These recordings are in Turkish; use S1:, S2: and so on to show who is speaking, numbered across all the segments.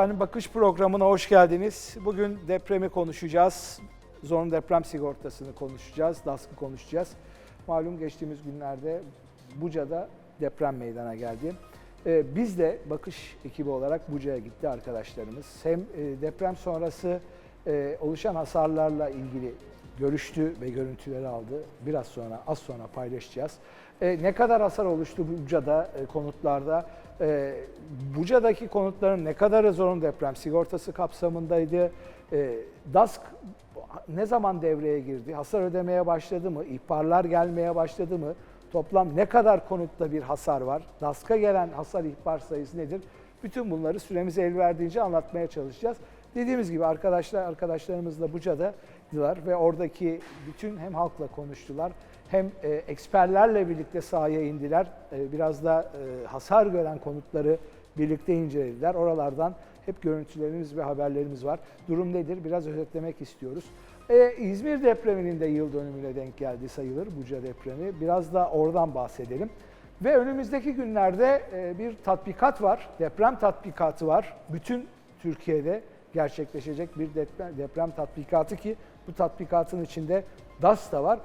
S1: Efendim bakış programına hoş geldiniz. Bugün depremi konuşacağız. Zorunlu deprem sigortasını konuşacağız, DASK'ı konuşacağız. Malum geçtiğimiz günlerde Buca'da deprem meydana geldi. Ee, biz de bakış ekibi olarak Buca'ya gitti arkadaşlarımız. Hem e, deprem sonrası e, oluşan hasarlarla ilgili görüştü ve görüntüleri aldı. Biraz sonra, az sonra paylaşacağız. E, ne kadar hasar oluştu Buca'da, e, konutlarda? E, Buca'daki konutların ne kadarı zorunlu deprem sigortası kapsamındaydı? E, DASK ne zaman devreye girdi? Hasar ödemeye başladı mı? İhbarlar gelmeye başladı mı? Toplam ne kadar konutta bir hasar var? DASK'a gelen hasar ihbar sayısı nedir? Bütün bunları süremiz el verdiğince anlatmaya çalışacağız. Dediğimiz gibi arkadaşlar arkadaşlarımızla Buca'daydılar ve oradaki bütün hem halkla konuştular hem e, eksperlerle birlikte sahaya indiler. E, biraz da e, hasar gören konutları birlikte incelediler. Oralardan hep görüntülerimiz ve haberlerimiz var. Durum nedir? Biraz özetlemek istiyoruz. Ee, İzmir depreminin de yıl dönümüne denk geldi sayılır Buca depremi. Biraz da oradan bahsedelim. Ve önümüzdeki günlerde e, bir tatbikat var, deprem tatbikatı var. Bütün Türkiye'de gerçekleşecek bir deprem, deprem tatbikatı ki bu tatbikatın içinde DAS da var.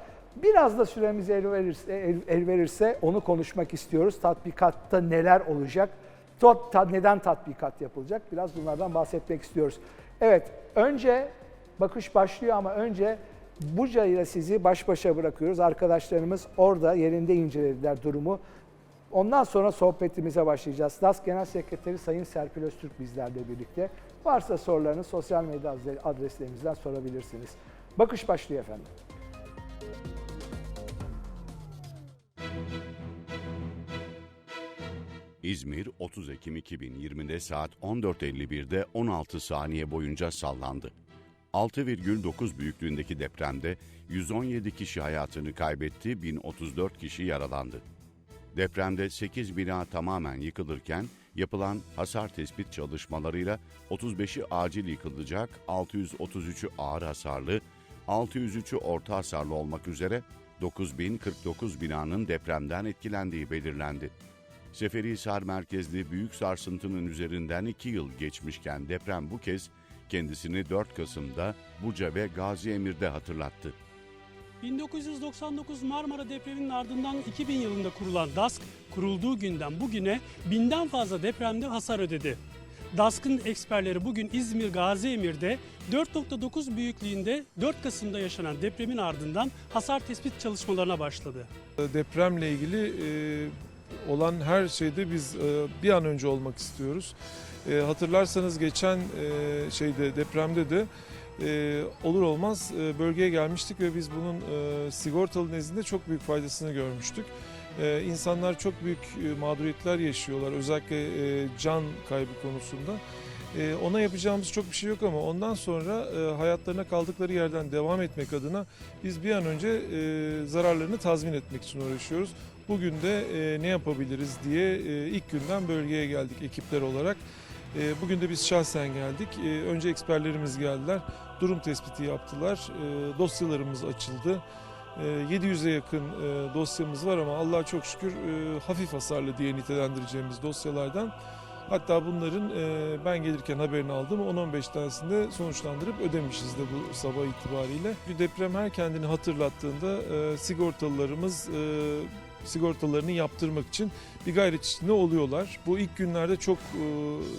S1: Biraz da süremiz el verirse, el, el verirse onu konuşmak istiyoruz. Tatbikatta neler olacak? Tot- ta- neden tatbikat yapılacak? Biraz bunlardan bahsetmek istiyoruz. Evet, önce bakış başlıyor ama önce Buca ile sizi baş başa bırakıyoruz. Arkadaşlarımız orada yerinde incelediler durumu. Ondan sonra sohbetimize başlayacağız. DAS Genel Sekreteri Sayın Serpil Öztürk bizlerle birlikte. Varsa sorularını sosyal medya adreslerimizden sorabilirsiniz. Bakış başlıyor efendim.
S2: İzmir 30 Ekim 2020'de saat 14.51'de 16 saniye boyunca sallandı. 6,9 büyüklüğündeki depremde 117 kişi hayatını kaybetti, 1034 kişi yaralandı. Depremde 8 bina tamamen yıkılırken yapılan hasar tespit çalışmalarıyla 35'i acil yıkılacak, 633'ü ağır hasarlı, 603'ü orta hasarlı olmak üzere 9049 binanın depremden etkilendiği belirlendi. Seferihisar merkezli büyük sarsıntının üzerinden iki yıl geçmişken deprem bu kez kendisini 4 Kasım'da Buca ve Gazi Emir'de hatırlattı.
S3: 1999 Marmara depreminin ardından 2000 yılında kurulan DASK kurulduğu günden bugüne binden fazla depremde hasar ödedi. DASK'ın eksperleri bugün İzmir Gazi Emir'de 4.9 büyüklüğünde 4 Kasım'da yaşanan depremin ardından hasar tespit çalışmalarına başladı.
S4: Depremle ilgili e, olan her şeyde biz e, bir an önce olmak istiyoruz. E, hatırlarsanız geçen e, şeyde depremde de olur olmaz bölgeye gelmiştik ve biz bunun sigortalı nezdinde çok büyük faydasını görmüştük. İnsanlar çok büyük mağduriyetler yaşıyorlar özellikle can kaybı konusunda. Ona yapacağımız çok bir şey yok ama ondan sonra hayatlarına kaldıkları yerden devam etmek adına biz bir an önce zararlarını tazmin etmek için uğraşıyoruz. Bugün de e, ne yapabiliriz diye e, ilk günden bölgeye geldik ekipler olarak. E, bugün de biz şahsen geldik. E, önce eksperlerimiz geldiler. Durum tespiti yaptılar. E, dosyalarımız açıldı. E, 700'e yakın e, dosyamız var ama Allah'a çok şükür e, hafif hasarlı diye nitelendireceğimiz dosyalardan. Hatta bunların e, ben gelirken haberini aldım 10-15 tanesini de sonuçlandırıp ödemişiz de bu sabah itibariyle. Bir deprem her kendini hatırlattığında e, sigortalılarımız e, sigortalarını yaptırmak için bir gayret içinde oluyorlar. Bu ilk günlerde çok e,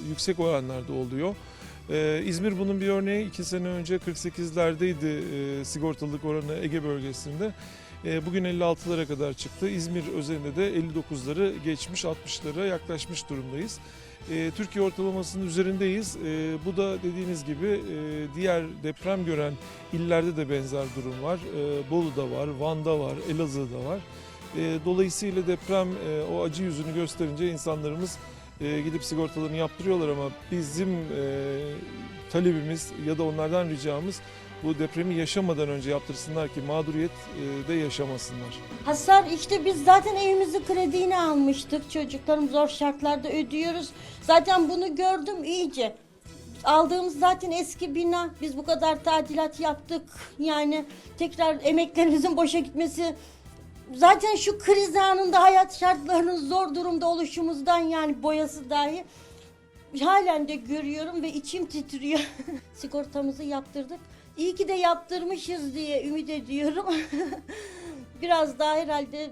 S4: yüksek oranlarda oluyor. Ee, İzmir bunun bir örneği. İki sene önce 48'lerdeydi e, sigortalılık oranı Ege bölgesinde. E, bugün 56'lara kadar çıktı. İzmir özelinde de 59'ları geçmiş, 60'lara yaklaşmış durumdayız. E, Türkiye ortalamasının üzerindeyiz. E, bu da dediğiniz gibi e, diğer deprem gören illerde de benzer durum var. E, Bolu'da var, Van'da var, Elazığ'da var. E, dolayısıyla deprem e, o acı yüzünü gösterince insanlarımız e, gidip sigortalarını yaptırıyorlar ama bizim talebimiz ya da onlardan ricamız bu depremi yaşamadan önce yaptırsınlar ki mağduriyet de yaşamasınlar.
S5: Hasar işte biz zaten evimizi krediğini almıştık. Çocuklarım zor şartlarda ödüyoruz. Zaten bunu gördüm iyice. Aldığımız zaten eski bina. Biz bu kadar tadilat yaptık. Yani tekrar emeklerimizin boşa gitmesi zaten şu kriz anında hayat şartlarının zor durumda oluşumuzdan yani boyası dahi Halen de görüyorum ve içim titriyor. Sigortamızı yaptırdık. İyi ki de yaptırmışız diye ümit ediyorum. Biraz daha herhalde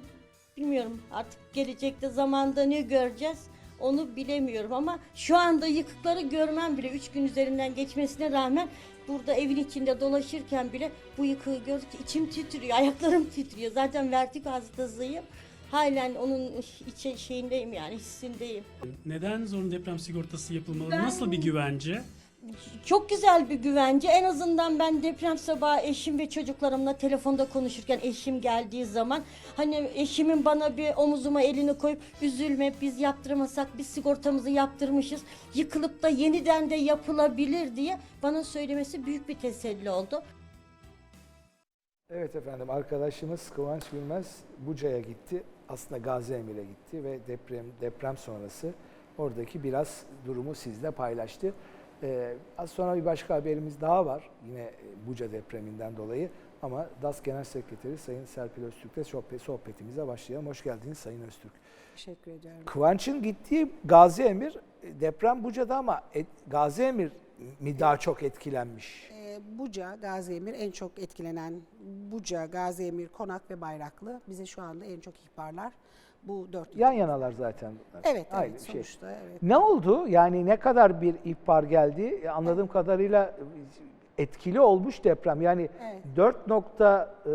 S5: bilmiyorum artık gelecekte zamanda ne göreceğiz onu bilemiyorum ama şu anda yıkıkları görmem bile 3 gün üzerinden geçmesine rağmen burada evin içinde dolaşırken bile bu yıkığı gördükçe içim titriyor, ayaklarım titriyor. Zaten vertigo hastasıyım. Halen onun içe şeyindeyim yani hissindeyim.
S3: Neden zorunlu deprem sigortası yapılmalı?
S5: Ben-
S3: Nasıl bir güvence?
S5: Çok güzel bir güvence. En azından ben deprem sabahı eşim ve çocuklarımla telefonda konuşurken eşim geldiği zaman hani eşimin bana bir omuzuma elini koyup üzülme biz yaptırmasak biz sigortamızı yaptırmışız. Yıkılıp da yeniden de yapılabilir diye bana söylemesi büyük bir teselli oldu.
S1: Evet efendim arkadaşımız Kıvanç Bilmez Buca'ya gitti. Aslında Gazi gitti ve deprem deprem sonrası oradaki biraz durumu sizle paylaştı. Ee, az sonra bir başka haberimiz daha var yine e, Buca depreminden dolayı ama DAS Genel Sekreteri Sayın Serpil Öztürk'le sohbet, sohbetimize başlayalım. Hoş geldiniz Sayın Öztürk.
S6: Teşekkür ediyorum.
S1: Kıvanç'ın gittiği Gazi Emir e, deprem Buca'da ama et, Gazi Emir mi daha çok etkilenmiş?
S6: Ee, Buca, Gaziemir en çok etkilenen Buca, Gaziemir, Konak ve Bayraklı bize şu anda en çok ihbarlar. Bu dört
S1: Yan yanalar zaten.
S6: Evet,
S1: Aynı
S6: evet
S1: şey.
S6: sonuçta evet.
S1: Ne oldu? Yani ne kadar bir ihbar geldi? E, Anladığım kadarıyla e, etkili olmuş deprem. Yani
S6: Evet.
S1: 4 nokta, e,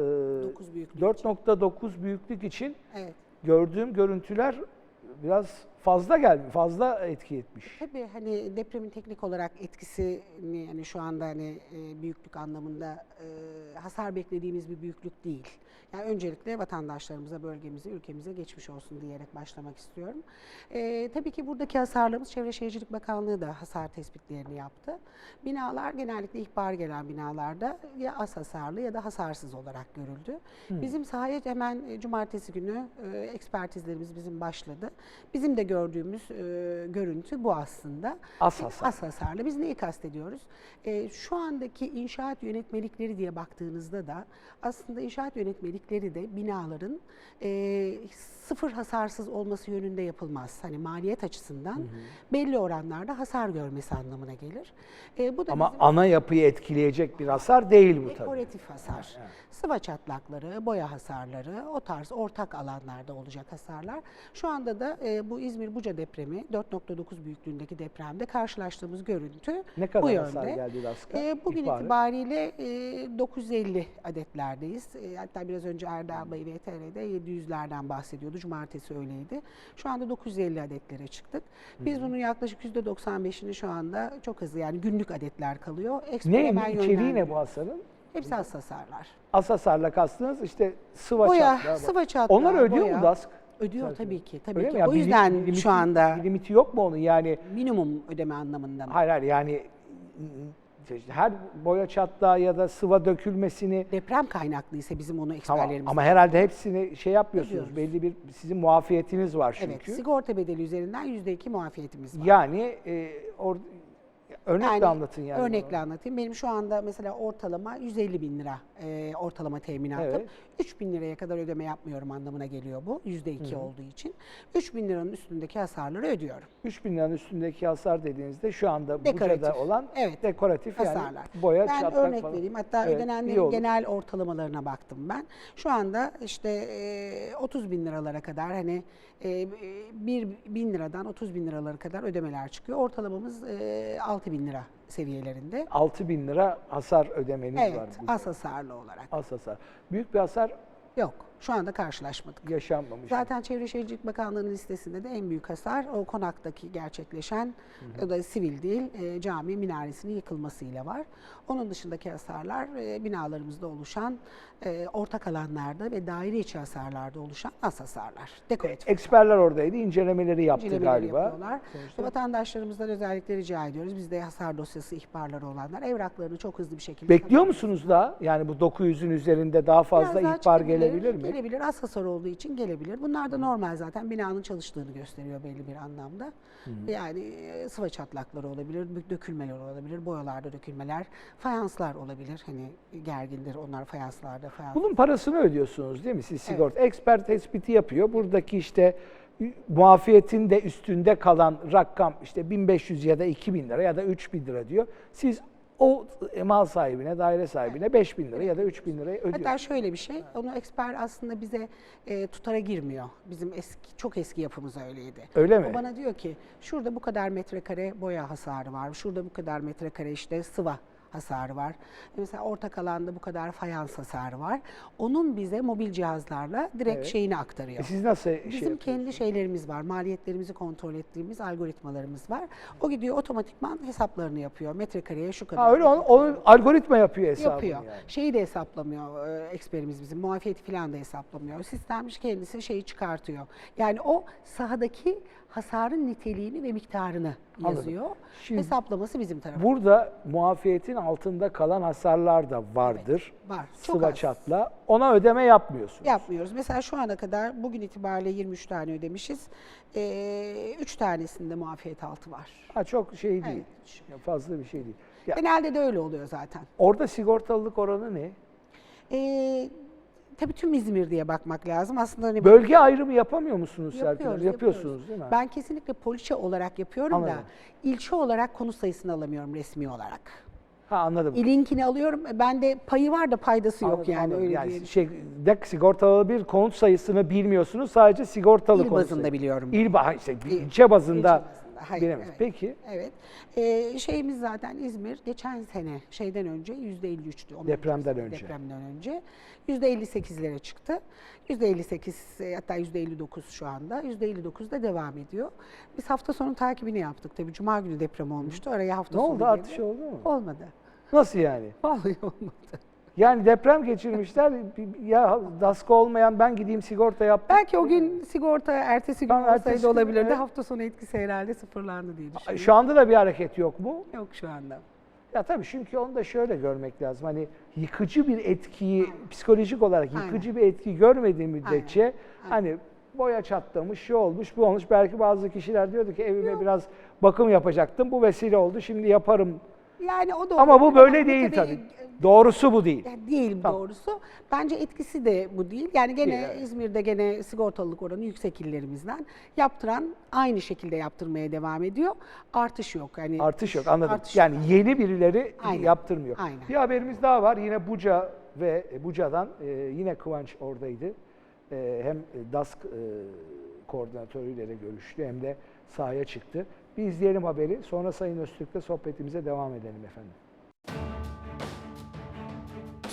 S6: Dokuz büyüklük
S1: 4.9 büyüklük için
S6: Evet.
S1: gördüğüm görüntüler biraz fazla gelmiş, fazla etki etmiş.
S6: Tabii hani depremin teknik olarak etkisini yani şu anda hani e, büyüklük anlamında e, hasar beklediğimiz bir büyüklük değil. Yani öncelikle vatandaşlarımıza, bölgemize, ülkemize geçmiş olsun diyerek başlamak istiyorum. E, tabii ki buradaki hasarlarımız Çevre Şehircilik Bakanlığı da hasar tespitlerini yaptı. Binalar genellikle ihbar gelen binalarda ya az hasarlı ya da hasarsız olarak görüldü. Bizim sahaya hemen cumartesi günü e, ekspertizlerimiz bizim başladı. Bizim de gördüğümüz e, görüntü bu aslında.
S1: Az hasar.
S6: Az hasarlı. Biz neyi kastediyoruz? E, şu andaki inşaat yönetmelikleri diye baktığınızda da aslında inşaat yönetmelikleri de binaların e, sıfır hasarsız olması yönünde yapılmaz. Hani maliyet açısından belli oranlarda hasar görmesi anlamına gelir. E, bu da
S1: Ama
S6: bizim
S1: ana yapıyı etkileyecek bir hasar değil bu tabii.
S6: dekoratif hasar. Sıva çatlakları, boya hasarları, o tarz ortak alanlarda olacak hasarlar. Şu anda da e, bu İzmir-Buca depremi 4.9 büyüklüğündeki depremde karşılaştığımız görüntü
S1: Ne
S6: bu
S1: kadar
S6: yönde.
S1: hasar geldi DASK'a?
S6: E, bugün
S1: İhbarı?
S6: itibariyle e, 950 adetlerdeyiz. E, hatta biraz önce Erdal Bey VTR'de 700'lerden bahsediyordu. Cumartesi öyleydi. Şu anda 950 adetlere çıktık. Biz bunun yaklaşık %95'ini şu anda çok hızlı yani günlük adetler kalıyor. Expo
S1: Ne, içeriği ne bu hasarın?
S6: Hepsi. Az
S1: hasarla kastınız işte sıva
S6: Boya,
S1: çatlağı.
S6: sıva çatlağı,
S1: Onlar ödüyor
S6: boya.
S1: mu DASK?
S6: Ödüyor
S1: Serpil
S6: tabii ki. Tabii
S1: Öyle
S6: ki.
S1: mi? Ya
S6: o
S1: bir
S6: yüzden
S1: bir limiti-
S6: şu anda
S1: bir limiti yok mu onun yani?
S6: minimum ödeme anlamında mı?
S1: Hayır hayır yani her boya çatlağı ya da sıva dökülmesini
S6: Deprem kaynaklı ise bizim onu
S1: tamam
S6: eksperlerimiz.
S1: ama herhalde hepsini şey yapmıyorsunuz.
S6: Ödüyoruz.
S1: Belli bir sizin muafiyetiniz var çünkü.
S6: Evet, sigorta bedeli üzerinden %2 muafiyetimiz var.
S1: Yani e, or, örnekle
S6: Yani
S1: anlatın yani.
S6: Örnekle
S1: bunu.
S6: anlatayım. Benim şu anda mesela ortalama 150 bin lira e, ortalama teminatım.
S1: Evet.
S6: 3 bin liraya kadar ödeme yapmıyorum anlamına geliyor bu. %2 olduğu için. 3 bin liranın üstündeki hasarları ödüyorum.
S1: 3000 liranın üstündeki hasar dediğinizde şu anda
S6: Dekoratif.
S1: Buca'da olan
S6: Evet.
S1: dekoratif yani
S6: hasarlar.
S1: boya
S6: ben
S1: çatlak
S6: örnek
S1: falan.
S6: vereyim. Hatta
S1: Evet,
S6: ödenenlerin genel ortalamalarına baktım ben. Şu anda işte e, 30 bin liralara kadar hani 1 bin liradan 30 bin liralara kadar ödemeler çıkıyor. Ortalamamız e, 6 bin lira seviyelerinde.
S1: 6000 lira hasar ödemeniz var.
S6: Evet, az hasarlı olarak.
S1: Az hasar. Büyük bir hasar
S6: Yok, şu anda karşılaşmadık.
S1: yaşanmamış.
S6: Zaten Çevre Şehircilik Bakanlığı'nın listesinde de en büyük hasar o konaktaki gerçekleşen, o da sivil değil, e, cami minaresinin yıkılmasıyla var. Onun dışındaki hasarlar e, binalarımızda oluşan, e, ortak alanlarda ve daire içi hasarlarda oluşan az hasarlar. Dekoratif
S1: Eksperler oradaydı, incelemeleri yaptı
S6: incelemeleri
S1: galiba.
S6: yapıyorlar.
S1: Sonuçta.
S6: Vatandaşlarımızdan özellikle rica ediyoruz. Bizde hasar dosyası ihbarları olanlar evraklarını çok hızlı bir şekilde
S1: Bekliyor musunuz da yani bu 900'ün üzerinde daha fazla
S6: Biraz daha
S1: ihbar gelebilir mi?
S6: Gelebilir. Az hasar olduğu için gelebilir. Bunlar da normal zaten. Binanın çalıştığını gösteriyor belli bir anlamda. Yani e, sıva çatlakları olabilir, dö- dökülmeler olabilir, boyalarda dökülmeler, fayanslar olabilir. Hani gergindir onlar fayanslarda. Fayans.
S1: Bunun parasını ödüyorsunuz değil mi siz sigorta? Expert tespiti yapıyor. Buradaki işte muafiyetin de üstünde kalan rakam işte 1500 ya da 2000 lira ya da 3000 lira diyor. Siz o mal sahibine, daire sahibine 5000 lira ya da 3000 lirayı ödüyorsunuz.
S6: Hatta şöyle bir şey, onu eksper aslında bize e, tutara girmiyor. Bizim eski çok eski yapımız öyleydi.
S1: Öyle mi?
S6: O bana diyor ki şurada bu kadar metrekare boya hasarı var, şurada bu kadar metrekare işte sıva hasarı var. Mesela ortak alanda bu kadar fayans hasarı var. Onun bize mobil cihazlarla direkt
S1: Evet.
S6: şeyini aktarıyor.
S1: E siz nasıl şey
S6: Bizim kendi şeylerimiz var, maliyetlerimizi kontrol ettiğimiz algoritmalarımız var. O gidiyor otomatikman hesaplarını yapıyor. Metrekareye şu kadar.
S1: Ha öyle onu, onu algoritma yapıyor hesabını
S6: yapıyor.
S1: yani.
S6: Şeyi de hesaplamıyor e, eksperimiz bizim. Muafiyeti falan da hesaplamıyor. Sistem kendisi şeyi çıkartıyor. Yani o sahadaki hasarın niteliğini ve miktarını
S1: Anladım.
S6: yazıyor.
S1: Şimdi
S6: Hesaplaması bizim tarafımızda.
S1: Burada muafiyetin altında kalan hasarlar da vardır.
S6: var. Çok
S1: Sıva
S6: az.
S1: çatla. Ona ödeme yapmıyorsunuz.
S6: Yapmıyoruz. Mesela şu ana kadar bugün itibariyle 23 tane ödemişiz. 3 tanesinde muafiyet altı var.
S1: Ha, çok şey değil.
S6: Evet.
S1: Ya Fazla bir şey değil. Ya,
S6: Genelde de öyle oluyor zaten.
S1: orada sigortalılık oranı ne?
S6: Ee, tabii tüm İzmir diye bakmak lazım. Aslında hani
S1: Bölge ayrımı yapamıyor musunuz Serpil Hanım?
S6: Yapıyoruz,
S1: Yapıyorsunuz
S6: yapıyoruz.
S1: değil mi?
S6: Ben kesinlikle poliçe olarak yapıyorum
S1: Anladım.
S6: da ilçe olarak konut sayısını alamıyorum resmi olarak.
S1: ha anladım.
S6: İlinkini alıyorum. Bende payı var da paydası yok
S1: Anladım,
S6: yani
S1: anladım.
S6: öyle
S1: yani
S6: diyelim.
S1: şey, dek sigortalı bir konut sayısını bilmiyorsunuz. Sadece sigortalı
S6: İl
S1: konut
S6: bazında
S1: sayısı.
S6: biliyorum.
S1: İl ba- işte İlçe bazında,
S6: hayır,
S1: bilemez.
S6: evet.
S1: Peki
S6: Evet. Ee, şeyimiz zaten İzmir geçen sene şeyden önce %53'tü. ondan
S1: Depremden
S6: öncesi,
S1: önce.
S6: Depremden önce. %58'lere çıktı. %58 e, hatta %59 şu anda. %59 da devam ediyor. Biz hafta sonu takibini yaptık. Tabii cuma günü deprem olmuştu. Araya hafta
S1: ne
S6: sonu
S1: oldu
S6: girdi.
S1: artış oldu mu?
S6: Olmadı.
S1: Nasıl yani?
S6: Vallahi olmadı.
S1: Yani deprem geçirmişler. ya daskı olmayan ben gideyim sigorta yaptım.
S6: Belki o gün sigorta ertesi gün
S1: ertesi
S6: olsaydı
S1: gün,
S6: olabilirdi.
S1: evet.
S6: Hafta sonu etkisi herhalde sıfırlandı diye düşünüyorum.
S1: Şu anda da bir hareket yok mu?
S6: Yok şu anda.
S1: Ya tabii çünkü onu da şöyle görmek lazım. Hani yıkıcı bir etkiyi psikolojik olarak
S6: Aynen.
S1: yıkıcı bir etki görmediği müddetçe hani boya çatlamış, şu olmuş, bu olmuş. Belki bazı kişiler diyordu ki evime biraz bakım yapacaktım. Bu vesile oldu. Şimdi yaparım.
S6: Yani o da
S1: Ama bu böyle değil tabii. Doğrusu bu değil.
S6: Yani değil
S1: Tamam.
S6: doğrusu. Bence etkisi de bu değil. Yani gene
S1: Değil, evet.
S6: İzmir'de gene sigortalılık oranı yüksek illerimizden. Yaptıran aynı şekilde yaptırmaya devam ediyor. Artış yok. Yani
S1: Artış yok anladım.
S6: Artış
S1: yani
S6: yok.
S1: yeni birileri
S6: Aynen.
S1: yaptırmıyor.
S6: Aynen.
S1: Bir haberimiz daha var. Yine Buca ve e, Buca'dan e, yine Kıvanç oradaydı. E, hem DASK e, koordinatörüyle de görüştü hem de sahaya çıktı. Bir izleyelim haberi. Sonra Sayın Öztürk'le sohbetimize devam edelim efendim.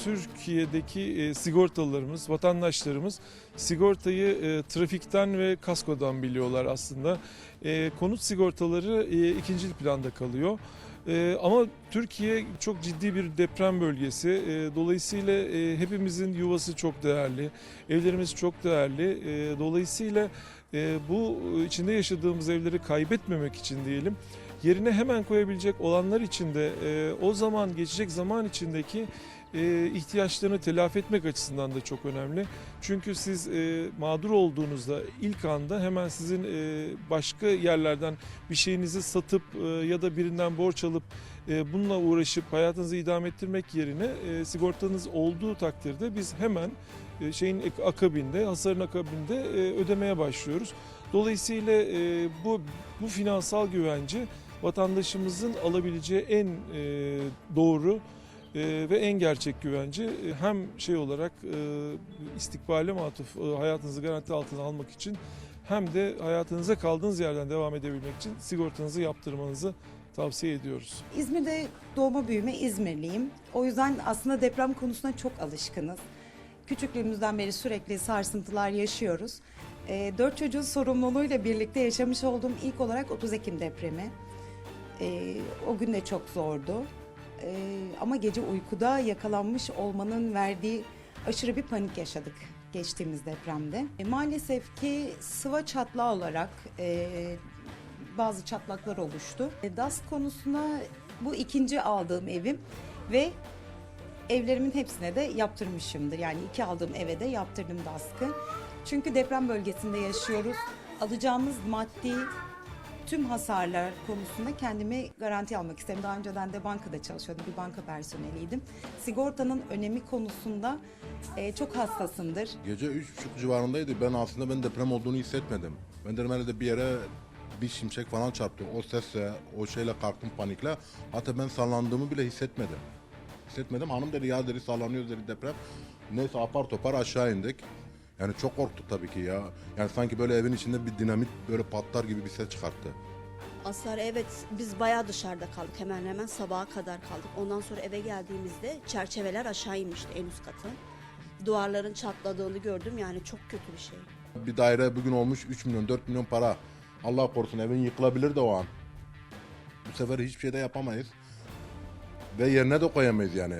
S4: Türkiye'deki e, sigortalılarımız, vatandaşlarımız sigortayı e, trafikten ve kaskodan biliyorlar aslında. E, konut sigortaları e, ikinci planda kalıyor. Ama Türkiye çok ciddi bir deprem bölgesi. Dolayısıyla hepimizin yuvası çok değerli, evlerimiz çok değerli. Dolayısıyla bu içinde yaşadığımız evleri kaybetmemek için diyelim yerine hemen koyabilecek olanlar için de e, o zaman geçecek zaman içindeki e, ihtiyaçlarını telafi etmek açısından da çok önemli. Çünkü siz e, mağdur olduğunuzda ilk anda hemen sizin e, başka yerlerden bir şeyinizi satıp e, ya da birinden borç alıp e, bununla uğraşıp hayatınızı idame ettirmek yerine sigortanız olduğu takdirde biz hemen şeyin akabinde, hasarın akabinde ödemeye başlıyoruz. Dolayısıyla bu bu finansal güvence vatandaşımızın alabileceği en e, doğru e, ve en gerçek güvence E, hem şey olarak e, istikbale matuf e, hayatınızı garanti altına almak için hem de hayatınıza kaldığınız yerden devam edebilmek için sigortanızı yaptırmanızı tavsiye ediyoruz.
S7: İzmir'de doğma büyüme İzmirliyim. O yüzden aslında deprem konusuna çok alışkınız. Küçüklüğümüzden beri sürekli sarsıntılar yaşıyoruz. Ee, dört çocuğun sorumluluğuyla birlikte yaşamış olduğum ilk olarak 30 Ekim depremi. Ee, o gün de çok zordu. Ee, ama gece uykuda yakalanmış olmanın verdiği aşırı bir panik yaşadık geçtiğimiz depremde. E, maalesef ki sıva çatlağı olarak e, bazı çatlaklar oluştu. E, DAS konusuna bu ikinci aldığım evim ve evlerimin hepsine de yaptırmışımdır. Yani iki aldığım eve de yaptırdım DASK'ı. Çünkü deprem bölgesinde yaşıyoruz. Alacağımız maddi tüm hasarlar konusunda kendimi garanti almak isterim. Daha önceden de bankada çalışıyordum, bir banka personeliydim. Sigortanın önemi konusunda e, çok hassasımdır.
S8: Gece 3.30 civarındaydı. Ben aslında ben deprem olduğunu hissetmedim. Ben dedim herhalde bir yere bir şimşek falan çarptı. O sesle, o şeyle kalktım panikle. Hatta ben sallandığımı bile hissetmedim. Hissetmedim. Hanım dedi ya dedi sallanıyor dedi deprem. Neyse apar topar aşağı indik. Yani çok korktuk tabii ki ya. Yani sanki böyle evin içinde bir dinamit böyle patlar gibi bir ses çıkarttı.
S9: Hasar evet biz bayağı dışarıda kaldık hemen hemen sabaha kadar kaldık. Ondan sonra eve geldiğimizde çerçeveler aşağı inmişti en üst katın. Duvarların çatladığını gördüm yani çok kötü bir şey.
S8: Bir daire bugün olmuş 3 milyon 4 milyon para. Allah korusun evin yıkılabilir de o an. Bu sefer hiçbir şey de yapamayız. Ve yerine de koyamayız yani.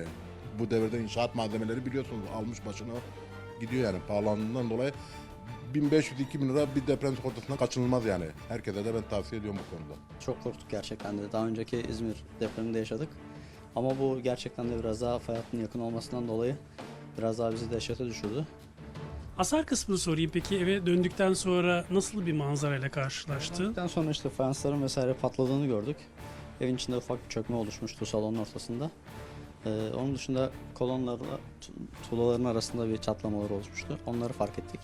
S8: Bu devirde inşaat malzemeleri biliyorsunuz almış başını gidiyor yani pahalandığından dolayı 1500-2000 lira bir deprem sigortasından kaçınılmaz yani. Herkese de ben tavsiye ediyorum bu konuda.
S10: Çok korktuk gerçekten de. Daha önceki İzmir depreminde yaşadık. Ama bu gerçekten de biraz daha fay hattının yakın olmasından dolayı biraz daha bizi dehşete düşürdü.
S3: Hasar kısmını sorayım peki eve döndükten sonra nasıl bir manzarayla karşılaştın?
S10: Döndükten sonra işte fayansların vesaire patladığını gördük. Evin içinde ufak bir çökme oluşmuştu salonun ortasında. Ee, onun dışında kolonlarla tu- tuğlaların arasında bir çatlamalar oluşmuştu. Onları fark ettik.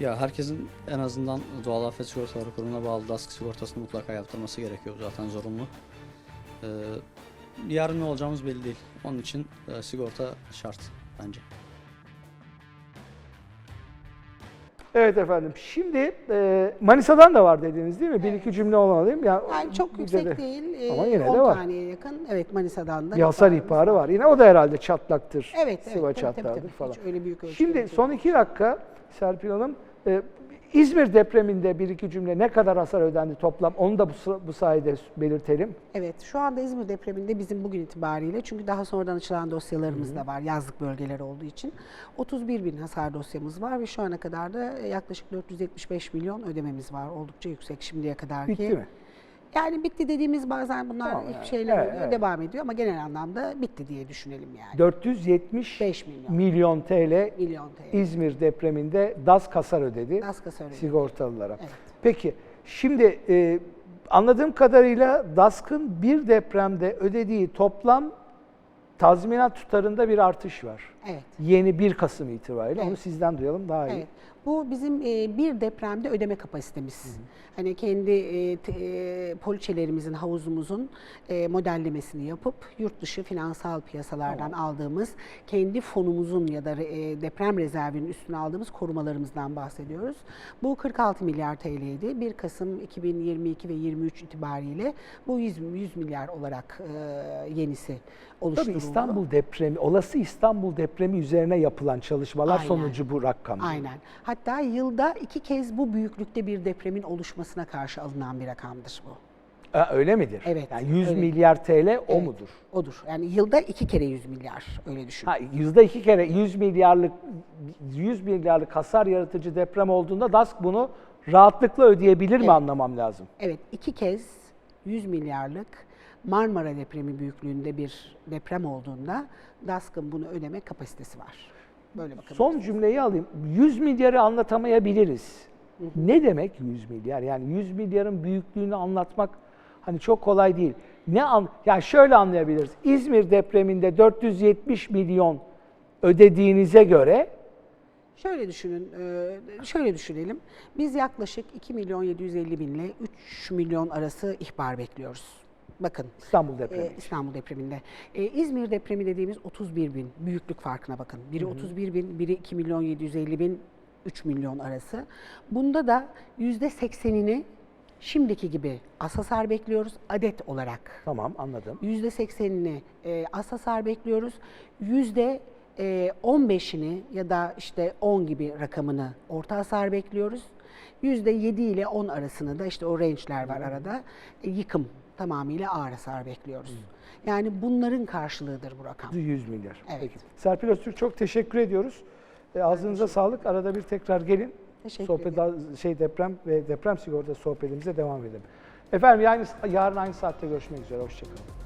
S10: Ya herkesin en azından doğal afet sigortaları kurumuna bağlı DASK sigortasını mutlaka yaptırması gerekiyor zaten zorunlu. Ee, yarın ne olacağımız belli değil. Onun için e, sigorta şart bence.
S1: Evet efendim. Şimdi e, Manisa'dan da var dediniz değil mi? Bir iki cümle değil mi? Yani,
S6: Yani çok yüksek
S1: de
S6: değil. e,
S1: Ama yine de
S6: 10
S1: var.
S6: taneye yakın. Evet Manisa'dan da.
S1: Bir hasar ihbarı var. Yine o da herhalde çatlaktır.
S6: Evet, evet.
S1: Sıva
S6: tabii, tabii,
S1: çatlardır
S6: tabii.
S1: falan.
S6: Hiç öyle büyük
S1: Şimdi son iki dakika Serpil Hanım. e, İzmir depreminde bir iki cümle ne kadar hasar ödendi toplam onu da bu, bu sayede belirtelim.
S6: Evet, şu anda İzmir depreminde bizim bugün itibariyle çünkü daha sonradan açılan dosyalarımız da var yazlık bölgeler olduğu için 31 bin hasar dosyamız var ve şu ana kadar da yaklaşık 475 milyon ödememiz var. Oldukça yüksek şimdiye kadar
S1: Bitti mi?
S6: Yani bitti dediğimiz bazen bunlar
S1: Tamam, evet.
S6: şeyler
S1: Evet,
S6: oluyor,
S1: evet.
S6: devam ediyor ama genel anlamda bitti diye düşünelim yani.
S1: 475
S6: 5 milyon.
S1: milyon TL
S6: milyon TL.
S1: İzmir depreminde DASK hasar ödedi
S6: Daska söyledi.
S1: sigortalılara.
S6: Evet.
S1: Peki şimdi e, anladığım kadarıyla DASK'ın bir depremde ödediği toplam tazminat tutarında bir artış var.
S6: Evet.
S1: Yeni 1 Kasım itibariyle. Onu
S6: Evet.
S1: sizden duyalım daha iyi.
S6: Evet. Bu bizim e, bir depremde ödeme kapasitemiz. Hani kendi e, te- e, poliçelerimizin, havuzumuzun e, modellemesini yapıp yurt dışı finansal piyasalardan aldığımız kendi fonumuzun ya da e, deprem rezervinin üstüne aldığımız korumalarımızdan bahsediyoruz. Bu 46 milyar TL'ydi. 1 Kasım 2022 ve 23 itibariyle bu 100, 100 milyar olarak e, yenisi
S1: Tabii
S6: oluşturuldu.
S1: İstanbul depremi, olası İstanbul depremi üzerine yapılan çalışmalar
S6: Aynen.
S1: sonucu bu rakam.
S6: Aynen. Hatta yılda iki kez bu büyüklükte bir depremin oluşmasına karşı alınan bir rakamdır bu.
S1: Ha, öyle midir?
S6: Evet,
S1: Yani 100
S6: öyle.
S1: milyar TL o
S6: Evet,
S1: mudur?
S6: Odur. Yani yılda iki kere 100 milyar öyle düşün.
S1: Ha, yüzde iki kere 100 milyarlık 100 milyarlık hasar yaratıcı deprem olduğunda DASK bunu rahatlıkla ödeyebilir mi
S6: Evet.
S1: anlamam lazım?
S6: Evet iki kez 100 milyarlık Marmara depremi büyüklüğünde bir deprem olduğunda DASK'ın bunu ödeme kapasitesi var. Böyle bakalım.
S1: Son cümleyi alayım. 100 milyarı anlatamayabiliriz. Ne demek 100 milyar? Yani 100 milyarın büyüklüğünü anlatmak hani çok kolay değil. Ne an yani şöyle anlayabiliriz. İzmir depreminde 470 milyon ödediğinize göre
S6: Şöyle düşünün, e, şöyle düşünelim. Biz yaklaşık 2 milyon 750 bin ile 3 milyon arası ihbar bekliyoruz. Bakın.
S1: İstanbul depremi.
S6: e, İstanbul depreminde. E, İzmir depremi dediğimiz 31 bin. Büyüklük farkına bakın. Biri 31 bin, biri 2 milyon 750 bin, 3 milyon arası. Bunda da yüzde 80'ini şimdiki gibi az hasar bekliyoruz adet olarak.
S1: Tamam anladım.
S6: Yüzde seksenini e, az hasar bekliyoruz. Yüzde e, 15'ini ya da işte 10 gibi rakamını orta hasar bekliyoruz. Yüzde 7 ile 10 arasını da işte o range'ler var arada e, yıkım tamamıyla ağır hasar bekliyoruz. Yani bunların karşılığıdır bu rakam.
S1: 100 milyar.
S6: Evet.
S1: Peki. Serpil Öztürk çok teşekkür ediyoruz. E, ağzınıza sağlık. Arada bir tekrar gelin.
S6: Teşekkür
S1: Sohbet
S6: ederim.
S1: şey deprem ve deprem sigortası sohbetimize devam edelim. Efendim yani yarın aynı saatte görüşmek üzere. Hoşçakalın.